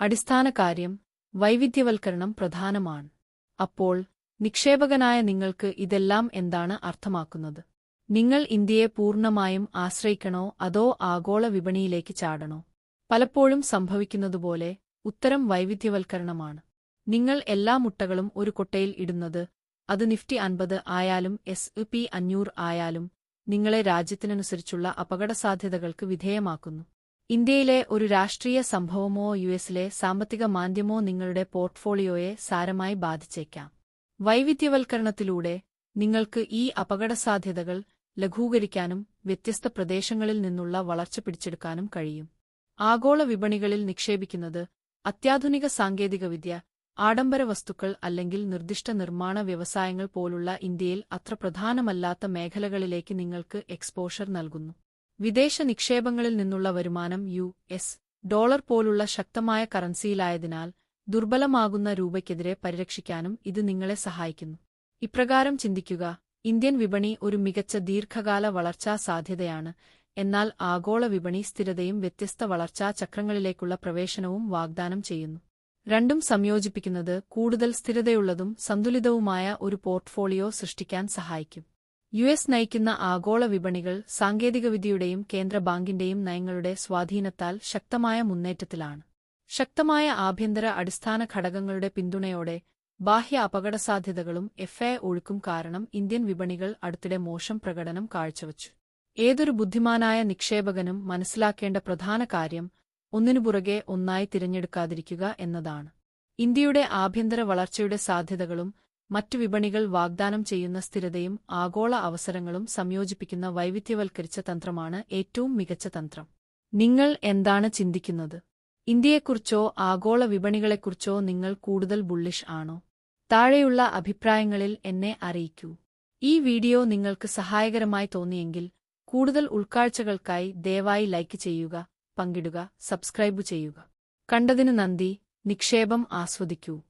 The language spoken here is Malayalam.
അടിസ്ഥാന കാര്യം വൈവിധ്യവൽക്കരണം പ്രധാനമാണ്. അപ്പോൾ നിക്ഷേപകനായ നിങ്ങൾക്ക് ഇതെല്ലാം എന്താണ് അർത്ഥമാക്കുന്നത്? നിങ്ങൾ ഇന്ത്യയെ പൂർണമായും ആശ്രയിക്കണോ അതോ ആഗോള വിപണിയിലേക്ക് ചാടണോ? പലപ്പോഴും സംഭവിക്കുന്നതുപോലെ ഉത്തരം വൈവിധ്യവൽക്കരണമാണ്. നിങ്ങൾ എല്ലാ മുട്ടകളും ഒരു കൊട്ടയിൽ ഇടുന്നത് അത് നിഫ്റ്റി അൻപത് ആയാലും എസ് പി അഞ്ഞൂറ് ആയാലും നിങ്ങളെ രാജ്യത്തിനനുസരിച്ചുള്ള അപകടസാധ്യതകൾക്ക് വിധേയമാക്കുന്നു. ഇന്ത്യയിലെ ഒരു രാഷ്ട്രീയ സംഭവമോ യുഎസിലെ സാമ്പത്തിക മാന്ദ്യമോ നിങ്ങളുടെ പോർട്ട്ഫോളിയോയെ സാരമായി ബാധിച്ചേക്കാം. വൈവിധ്യവൽക്കരണത്തിലൂടെ നിങ്ങൾക്ക് ഈ അപകടസാധ്യതകൾ ലഘൂകരിക്കാനും വ്യത്യസ്ത പ്രദേശങ്ങളിൽ നിന്നുള്ള വളർച്ച പിടിച്ചെടുക്കാനും കഴിയും. ആഗോള വിപണികളിൽ നിക്ഷേപിക്കുന്നത് അത്യാധുനിക സാങ്കേതികവിദ്യ ആഡംബര വസ്തുക്കൾ അല്ലെങ്കിൽ നിർദ്ദിഷ്ട നിർമ്മാണ വ്യവസായങ്ങൾ പോലുള്ള ഇന്ത്യയിൽ അത്ര പ്രധാനമല്ലാത്ത മേഖലകളിലേക്ക് നിങ്ങൾക്ക് എക്സ്പോഷർ നൽകുന്നു. വിദേശ നിക്ഷേപങ്ങളിൽ നിന്നുള്ള വരുമാനം യു എസ് ഡോളർ പോലുള്ള ശക്തമായ കറൻസിയിലായതിനാൽ ദുർബലമാകുന്ന രൂപയ്ക്കെതിരെ പരിരക്ഷിക്കാനും ഇത് നിങ്ങളെ സഹായിക്കുന്നു. ഇപ്രകാരം ചിന്തിക്കുക ഇന്ത്യൻ വിപണി ഒരു മികച്ച ദീർഘകാല വളർച്ചാ സാധ്യതയാണ് എന്നാൽ ആഗോള വിപണി സ്ഥിരതയും വ്യത്യസ്ത വളർച്ചാ ചക്രങ്ങളിലേക്കുള്ള പ്രവേശനവും വാഗ്ദാനം ചെയ്യുന്നു. രണ്ടും സംയോജിപ്പിക്കുന്നത് കൂടുതൽ സ്ഥിരതയുള്ളതും സന്തുലിതവുമായ ഒരു പോർട്ട്ഫോളിയോ സൃഷ്ടിക്കാൻ സഹായിക്കും. യു എസ് നയിക്കുന്ന ആഗോള വിപണികൾ സാങ്കേതികവിദ്യയുടെയും കേന്ദ്ര ബാങ്കിന്റെയും നയങ്ങളുടെ സ്വാധീനത്താൽ ശക്തമായ മുന്നേറ്റത്തിലാണ്. ശക്തമായ ആഭ്യന്തര അടിസ്ഥാന ഘടകങ്ങളുടെ പിന്തുണയോടെ ബാഹ്യ അപകടസാധ്യതകളും എ ഒഴുക്കും കാരണം ഇന്ത്യൻ വിപണികൾ അടുത്തിടെ മോശം പ്രകടനം കാഴ്ചവച്ചു. ഏതൊരു ബുദ്ധിമാനായ നിക്ഷേപകനും മനസ്സിലാക്കേണ്ട പ്രധാന കാര്യം ഒന്നിനു പുറകെ ഒന്നായി തിരഞ്ഞെടുക്കാതിരിക്കുക എന്നതാണ്. ഇന്ത്യയുടെ ആഭ്യന്തര വളർച്ചയുടെ സാധ്യതകളും മറ്റു വിപണികൾ വാഗ്ദാനം ചെയ്യുന്ന സ്ഥിരതയും ആഗോള അവസരങ്ങളും സംയോജിപ്പിക്കുന്ന വൈവിധ്യവൽക്കരിച്ച തന്ത്രമാണ് ഏറ്റവും മികച്ച തന്ത്രം. നിങ്ങൾ എന്താണ് ചിന്തിക്കുന്നത്? ഇന്ത്യയെക്കുറിച്ചോ ആഗോള വിപണികളെക്കുറിച്ചോ നിങ്ങൾ കൂടുതൽ ബുള്ളിഷ് ആണോ? താഴെയുള്ള അഭിപ്രായങ്ങളിൽ എന്നെ അറിയിക്കൂ. ഈ വീഡിയോ നിങ്ങൾക്ക് സഹായകരമായി തോന്നിയെങ്കിൽ കൂടുതൽ ഉൾക്കാഴ്ചകൾക്കായി ദയവായി ലൈക്ക് ചെയ്യുക പങ്കിടുക സബ്സ്ക്രൈബ് ചെയ്യുക. കണ്ടതിന് നന്ദി നിക്ഷേപം ആസ്വദിക്കൂ.